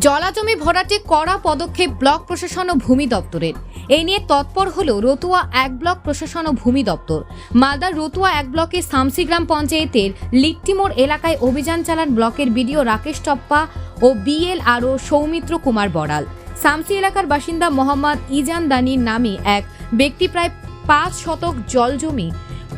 জলাজমি ভরাটে কড়া পদক্ষেপ ব্লক প্রশাসন ও ভূমি দপ্তরের। এই নিয়ে তৎপর হল রতুয়া এক ব্লক প্রশাসন ও ভূমি দপ্তর। মালদার রতুয়া এক ব্লকের সামসিগ্রাম পঞ্চায়েতের লিট্টিমোড় এলাকায় অভিযান চালান ব্লকের বিডিও রাকেশ টপ্পা ও বিএল আরও সৌমিত্র কুমার বড়াল। সামসি এলাকার বাসিন্দা মোহাম্মদ ইজান দানির নামে এক ব্যক্তি প্রায় পাঁচ শতক জলজমি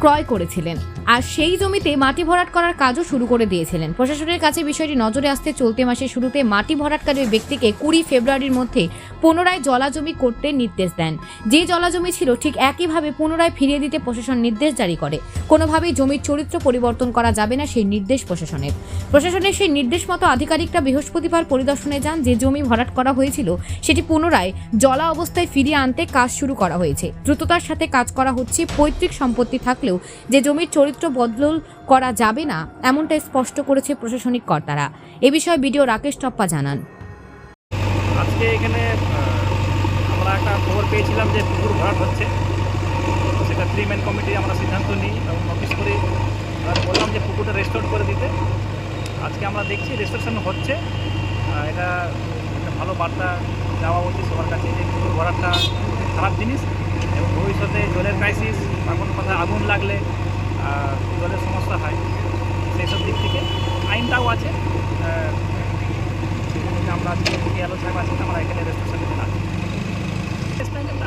ক্রয় করেছিলেন। আর সেই জমিতে মাটি ভরাট করার কাজও শুরু করে দিয়েছিলেন। প্রশাসনের কাছে বিষয়টি নজরে আসতে চলতি মাসের শুরুতে মাটি ভরাটকারী ব্যক্তিকে কুড়ি ফেব্রুয়ারির মধ্যে পুনরায় জলাজমি করতে নির্দেশ দেন। যে জলাজমি ছিল ঠিক একইভাবে পুনরায় ফিরিয়ে দিতে প্রশাসন নির্দেশ জারি করে। কোনোভাবেই জমির চরিত্র পরিবর্তন করা যাবে না সেই নির্দেশ প্রশাসনের। প্রশাসনের সেই নির্দেশ মতো আধিকারিকরা বৃহস্পতিবার পরিদর্শনে যান, যে জমি ভরাট করা হয়েছিল সেটি পুনরায় জলা অবস্থায় ফিরিয়ে আনতে কাজ শুরু করা হয়েছে। দ্রুততার সাথে কাজ করা হচ্ছে, পৈতৃক সম্পত্তি থাকলেও যে জমির চরিত্র বদল করা যাবে না, এমনটাই স্পষ্ট করেছে প্রশাসনিক কর্তারা। এ বিষয়ে বিডিও রাকেশ টপ্পা জানান। আজকে এখানে আমরা একটা খবর পেয়েছিলাম যে পুকুর ভরাট হচ্ছে। সেটা থ্রি ম্যান কমিটি আমরা সিদ্ধান্ত নিই এবং নোটিশ করি। বললাম যে পুকুরটা রেস্টোর করে দিতে। আজকে আমরা দেখছি রেস্টোরেশন হচ্ছে। এটা একটা ভালো বার্তা দেওয়া উচিত সবার কাছে যে পুকুর ভরাটটা খারাপ জিনিস এবং ভবিষ্যতে জলের ক্রাইসিস বা কোনো কথা আগুন লাগলে জলের সমস্যা হয়। সেই সব দিক থেকে আইনটাও আছে। আমরা আজকে সাহেব আছেন আমরা এখানে রেস্টুরেন্টে আছি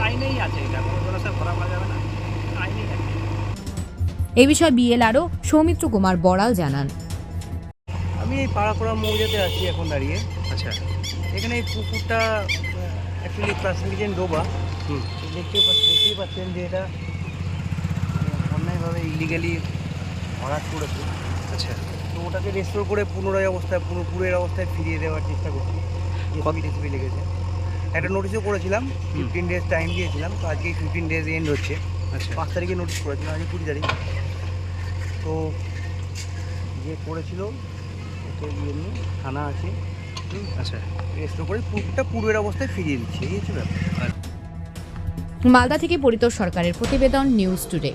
আইনেই আছে এটা কোনো জলাশয় ভরা করা যাবে না। আইনেই আছে। এ বিষয়ে বিএল আরও সৌমিত্র কুমার বড়াল জানান। আমি এই পাড়াপড়া মৌজাতে আছি এখন দাঁড়িয়ে। আচ্ছা। এখানে এই পুকুরটা অ্যাকচুয়ালি প্রাসঙ্গিক ডোবা হুম। দেখতে পাচ্ছেন দেখতেই পাচ্ছেন যে এটা অন্যায়ভাবে ইলিগালি ভরাট করেছে। আচ্ছা। তো ওটাকে রেস্টোর করে পুনরায় অবস্থায় পুরোপুরের অবস্থায় ফিরিয়ে দেওয়ার চেষ্টা করছি। কত- রেসিপি লেগেছে। একটা নোটিশও করেছিলাম ফিফটিন ডেজ টাইম দিয়েছিলাম তো আজকে ফিফটিন ডেজ এন্ড হচ্ছে। আচ্ছা। পাঁচ তারিখে নোটিশ করেছিলাম আজকে কুড়ি তারিখ। তো যে করেছিল ওকে নিয়ে নিয়ে থানা আছে। আচ্ছা। রেস্টোর করে পুকুরটা পূর্বের অবস্থায় ফিরিয়ে দিচ্ছে এই হচ্ছে ব্যাপার। মালদা থেকে পরিতোষ সরকারের প্রতিবেদন নিউজ টুডে